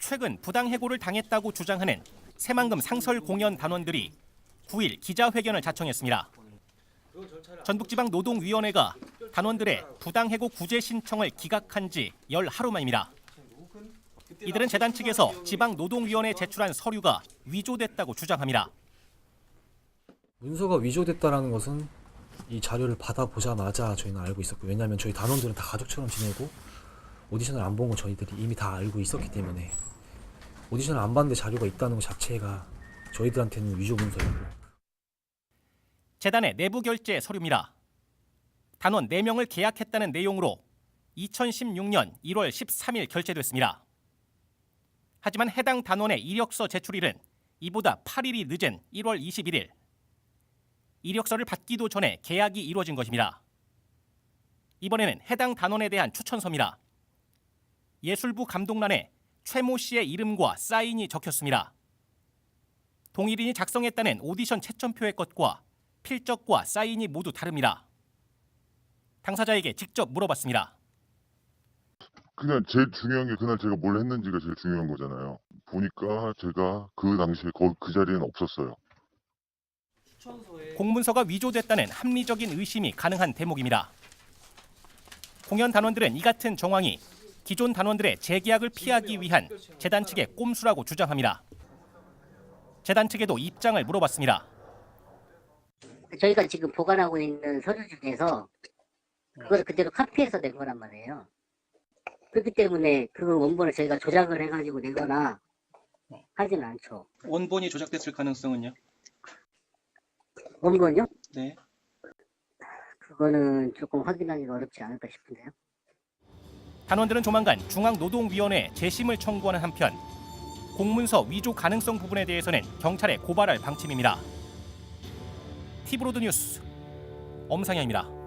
최근 부당 해고를 당했다고 주장하는 새만금 상설 공연 단원들이 9일 기자회견을 자청했습니다. 전북지방 노동위원회가 단원들의 부당 해고 구제 신청을 기각한 지 열 하루 만입니다. 이들은 재단 측에서 지방 노동위원회에 제출한 서류가 위조됐다고 주장합니다. 문서가 위조됐다라는 것은 이 자료를 받아보자마자 저희는 알고 있었고 왜냐하면 저희 단원들은 다 가족처럼 지내고 오디션을 안본거 저희들이 이미 다 알고 있었기 때문에 오디션을 안 봤는데 자료가 있다는 것 자체가 저희들한테는 위조 문서이고 재단의 내부 결제 서류입니다. 단원 4명을 계약했다는 내용으로 2016년 1월 13일 결제됐습니다. 하지만 해당 단원의 이력서 제출일은 이보다 8일이 늦은 1월 21일. 이력서를 받기도 전에 계약이 이루어진 것입니다. 이번에는 해당 단원에 대한 추천서입니다. 예술부 감독란에 최모 씨의 이름과 사인이 적혔습니다. 동일인이 작성했다는 오디션 채점표의 것과 필적과 사인이 모두 다릅니다. 당사자에게 직접 물어봤습니다. 그냥 제일 중요한 게 그날 제가 뭘 했는지가 제일 중요한 거잖아요. 보니까 제가 그 당시에 거, 그 자리에는 없었어요. 공문서가 위조됐다는 합리적인 의심이 가능한 대목입니다. 공연 단원들은 이 같은 정황이 기존 단원들의 재계약을 피하기 위한 재단 측의 꼼수라고 주장합니다. 재단 측에도 입장을 물어봤습니다. 저희가 지금 보관하고 있는 서류 중에서 그걸 그대로 카피해서 낸 거란 말이에요. 그렇기 때문에 그 원본을 저희가 조작을 해가지고 내거나 하지는 않죠. 원본이 조작됐을 가능성은요? 원본요? 네. 그거는 조금 확인하기가 어렵지 않을까 싶은데요. 단원들은 조만간 중앙노동위원회에 재심을 청구하는 한편 공문서 위조 가능성 부분에 대해서는 경찰에 고발할 방침입니다. 티브로드 뉴스 엄상현입니다.